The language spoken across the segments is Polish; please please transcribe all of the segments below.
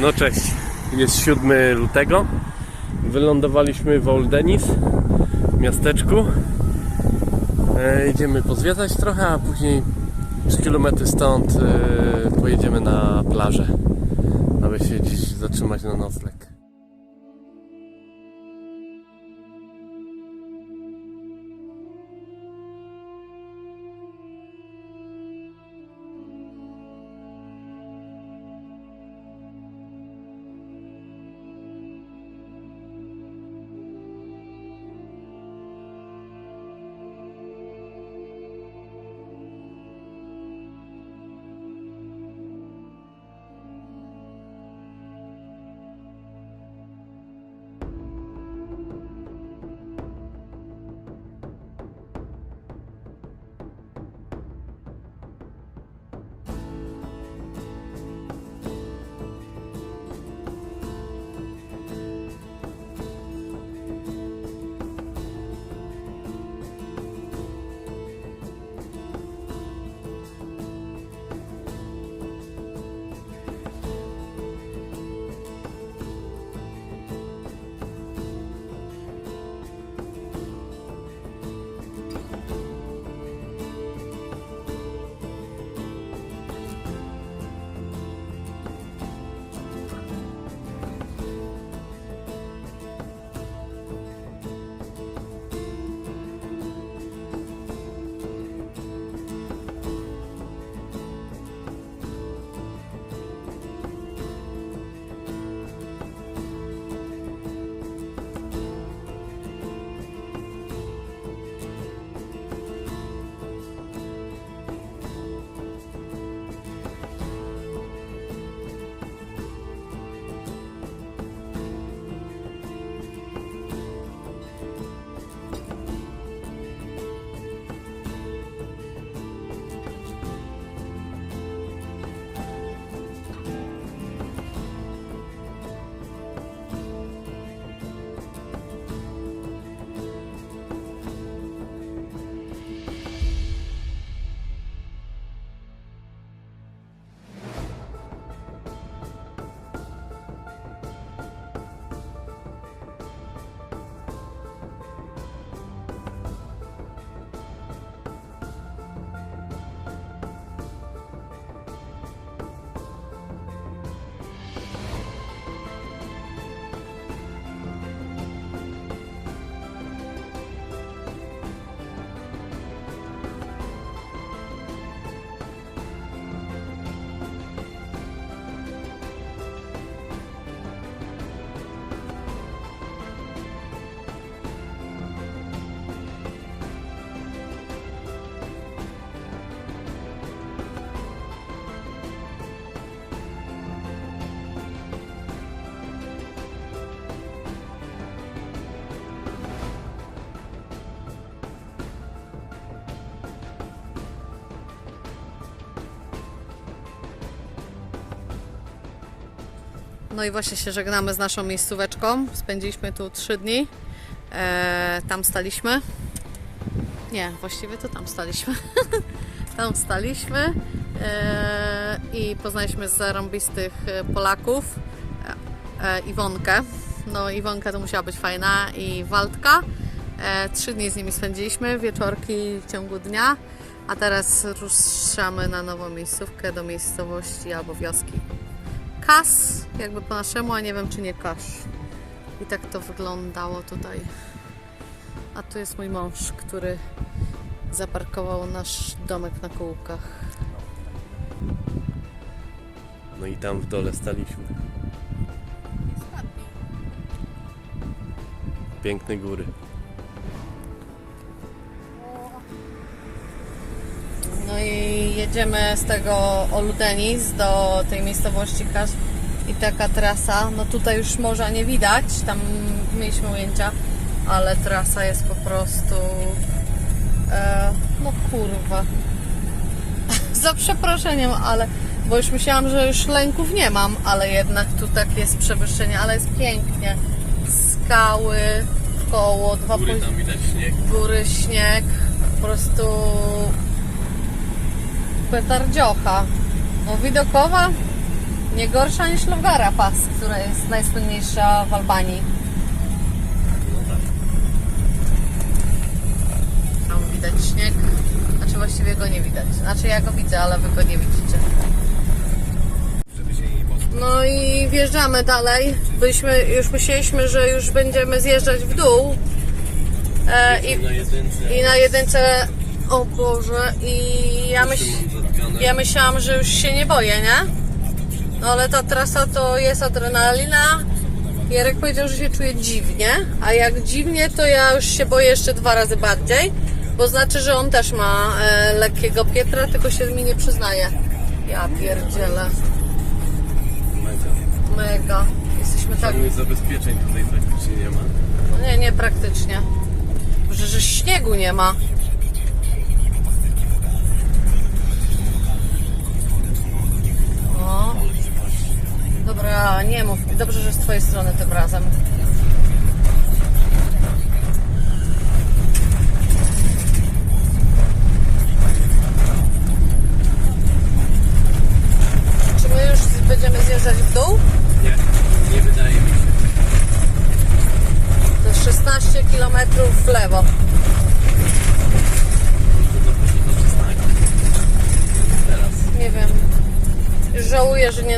No cześć, jest 7 lutego. Wylądowaliśmy w Old Denis, miasteczku. E, idziemy pozwiedzać trochę, a później 3 km stąd e, pojedziemy na plażę, aby się dziś zatrzymać na nocleg. No i właśnie się żegnamy z naszą miejscóweczką. Spędziliśmy tu trzy dni. E, tam staliśmy. Nie, właściwie to tam staliśmy. tam staliśmy e, i poznaliśmy zarąbistych e, Polaków. E, e, Iwonkę. No Iwonka to musiała być fajna i Waldka. E, trzy dni z nimi spędziliśmy, wieczorki w ciągu dnia. A teraz ruszamy na nową miejscówkę do miejscowości albo wioski Kas, jakby po naszemu, a nie wiem czy nie Kasz. I tak to wyglądało tutaj. A tu jest mój mąż, który zaparkował nasz domek na kółkach. No i tam w dole staliśmy. Piękne góry. No i jedziemy z tego Oludenis do tej miejscowości Kasz i taka trasa, no tutaj już morza nie widać, tam mieliśmy ujęcia, ale trasa jest po prostu e, no kurwa. Za przeproszeniem, ale bo już myślałam, że już lęków nie mam, ale jednak tu tak jest przewyższenie, ale jest pięknie. Skały w koło, dwa Góry góry, śnieg, po prostu petardziocha. No widokowa Nie gorsza niż Logara Pass, która jest najsłynniejsza w Albanii. Tam widać śnieg. Znaczy właściwie go nie widać. Znaczy ja go widzę, ale wy go nie widzicie. No i wjeżdżamy dalej. Byliśmy, już myśleliśmy, że już będziemy zjeżdżać w dół. E, i, Na jedynce. I na jedynce, o Boże, i ja, myśl, ja myślałam, że już się nie boję, nie? No ale ta trasa to jest adrenalina. Jarek powiedział, że się czuje dziwnie, a jak dziwnie, to ja już się boję jeszcze dwa razy bardziej, bo znaczy, że on też ma e, lekkiego Pietra, tylko się mi nie przyznaje. Ja pierdzielę, Mega. mega. Jesteśmy tak... Żadnych zabezpieczeń tutaj praktycznie nie ma. No nie, nie praktycznie. Że, że śniegu nie ma. Dobra, nie mów. Dobrze, że z twojej strony tym razem.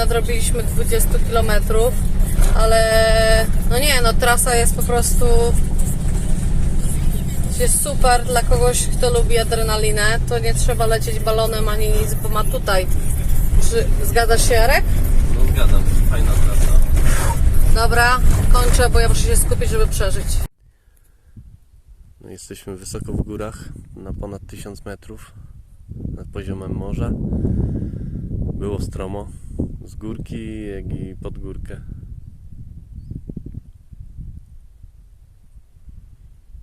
Nadrobiliśmy 20 km, ale no nie, no trasa jest po prostu jest super dla kogoś, kto lubi adrenalinę. To nie trzeba lecieć balonem ani nic, bo ma tutaj. Czy zgadzasz się, Jarek? No zgadzam, fajna trasa. Dobra, kończę, bo ja muszę się skupić, żeby przeżyć. No, jesteśmy wysoko w górach, na ponad 1000 metrów nad poziomem morza. Było stromo, z górki, jak i pod górkę.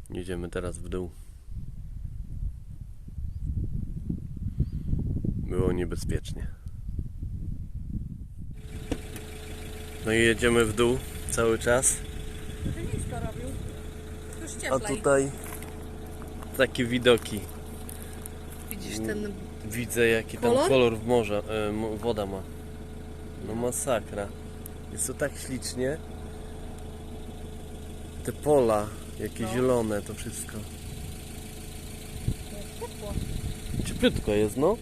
Jedziemy teraz w dół. Było niebezpiecznie. No i jedziemy w dół cały czas. A tutaj takie widoki. Widzisz ten... Widzę jaki tam Kolor? kolor, w morza, e, woda ma. No masakra. Jest to tak ślicznie. Te pola, jakie No. zielone, to wszystko. Cieplutko jest, no.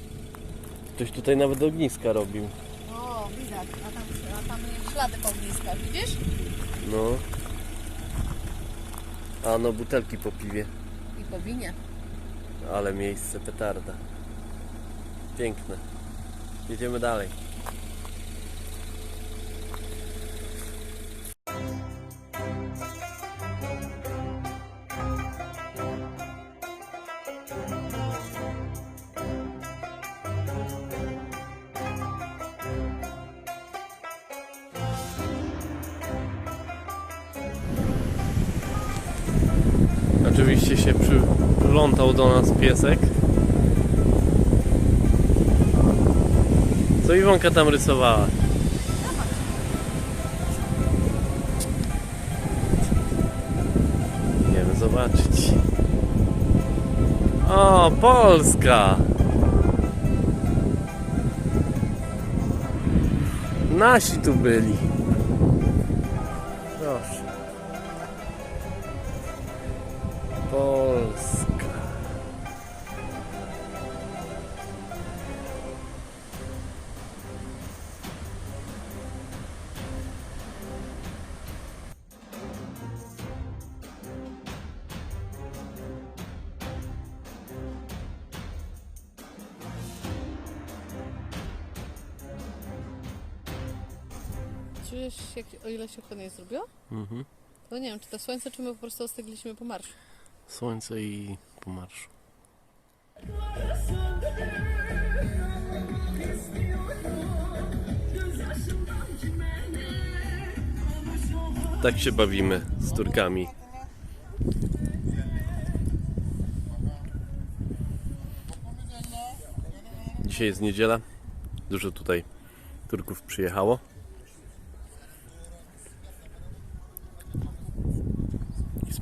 Ktoś tutaj nawet ogniska robił. O, widać, a tam, a tam ślady po ogniskach, widzisz? No. A no, butelki po piwie. I po winie. Ale miejsce petarda. Piękne. Jedziemy dalej. Piesek. Co Iwonka tam rysowała? Idziemy zobaczyć. O, Polska! Nasi tu byli. Proszę. Polska. Jak, o ile się chłodniej zrobiło? Mhm. To nie wiem, czy to słońce, czy my po prostu ostygliśmy po marszu. Słońce i po marszu. Tak się bawimy z Turkami. Dzisiaj jest niedziela. Dużo tutaj Turków przyjechało.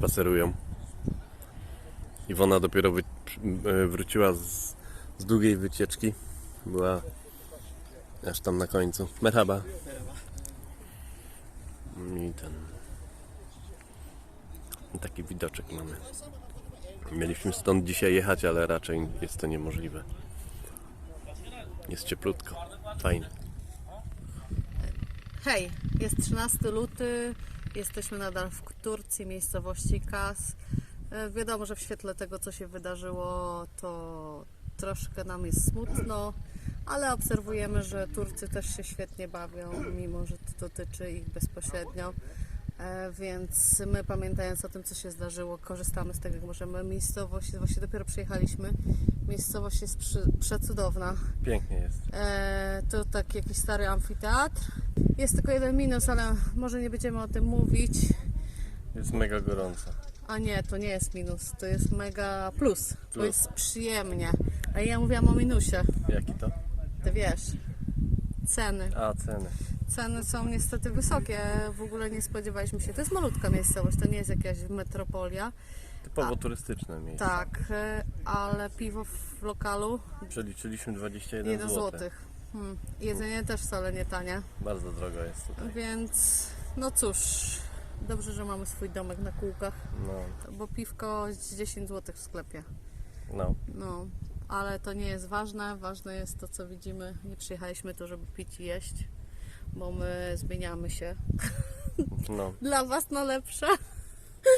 Spacerują. Iwona dopiero wy, e, wróciła z, z długiej wycieczki. Była Aż tam na końcu. Merhaba. I ten. Taki widoczek mamy. Mieliśmy stąd dzisiaj jechać, ale raczej jest to niemożliwe. Jest cieplutko. Fajnie. Hej, jest 13 luty, jesteśmy nadal w Turcji, miejscowości Kas. E, Wiadomo, że w świetle tego, co się wydarzyło, to troszkę nam jest smutno, ale obserwujemy, że Turcy też się świetnie bawią, mimo że to dotyczy ich bezpośrednio. E, Więc my, pamiętając o tym, co się zdarzyło, korzystamy z tego, jak możemy. Miejscowość, właśnie dopiero przyjechaliśmy, miejscowość jest przy, przecudowna. Pięknie jest. E, to taki jakiś stary amfiteatr. Jest tylko jeden minus, ale może nie będziemy o tym mówić. Jest mega gorąco. A nie, to nie jest minus, to jest mega plus. To Plus. jest przyjemnie. A ja mówiłam o minusie. Jaki to? Ty wiesz. Ceny. A, ceny. Ceny są niestety wysokie. W ogóle nie spodziewaliśmy się. To jest malutka miejscowość, to nie jest jakaś metropolia. Typowo turystyczne miejsce. Tak, e, ale piwo w lokalu Przeliczyliśmy 21 1 zł. zł. Hmm. Jedzenie też wcale nie tanie. Bardzo drogo jest tutaj. Więc no cóż, dobrze, że mamy swój domek na kółkach, No, bo piwko z 10 zł w sklepie. no. No, ale to nie jest ważne. Ważne jest to, co widzimy. Nie przyjechaliśmy tu, żeby pić i jeść, bo my zmieniamy się. no. Dla Was na lepsze.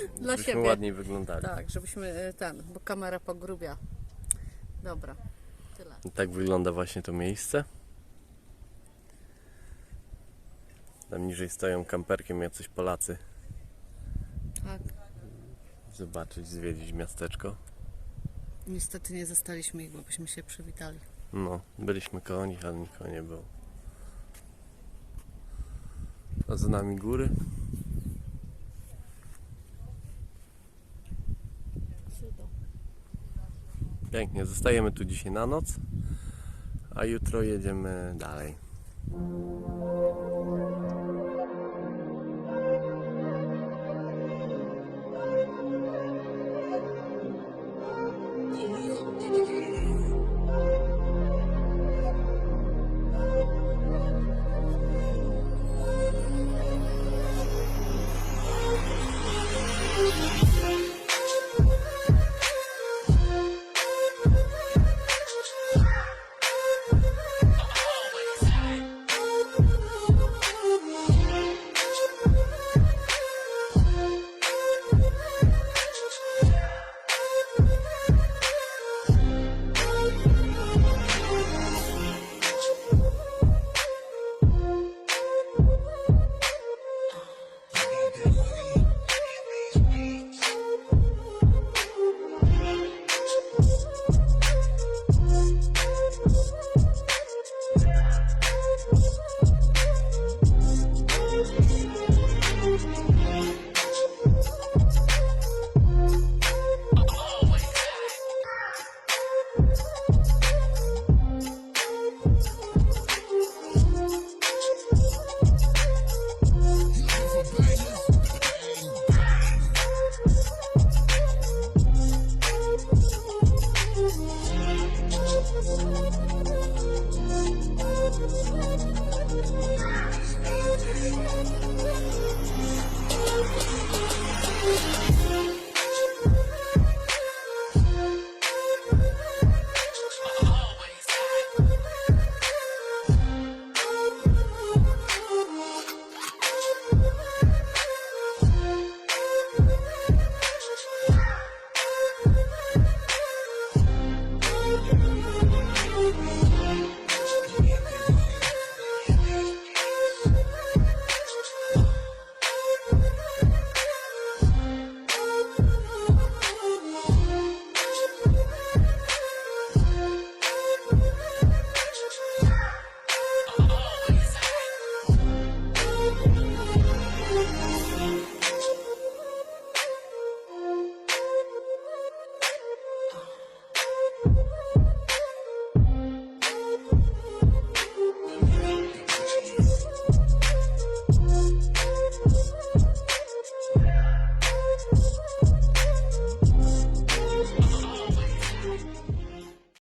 Dla Żebyśmy siebie. ładniej wyglądali. Tak, żebyśmy e, ten, bo kamera pogrubia. Dobra, tyle. I tak wygląda właśnie to miejsce. Tam niżej stoją kamperkiem jacyś Polacy. Tak. Zobaczyć, zwiedzić miasteczko. Niestety nie zostaliśmy ich, bo byśmy się przywitali. No, byliśmy koło nich, ale nikogo nie było. A za nami góry. Pięknie, zostajemy tu dzisiaj na noc, a jutro jedziemy dalej.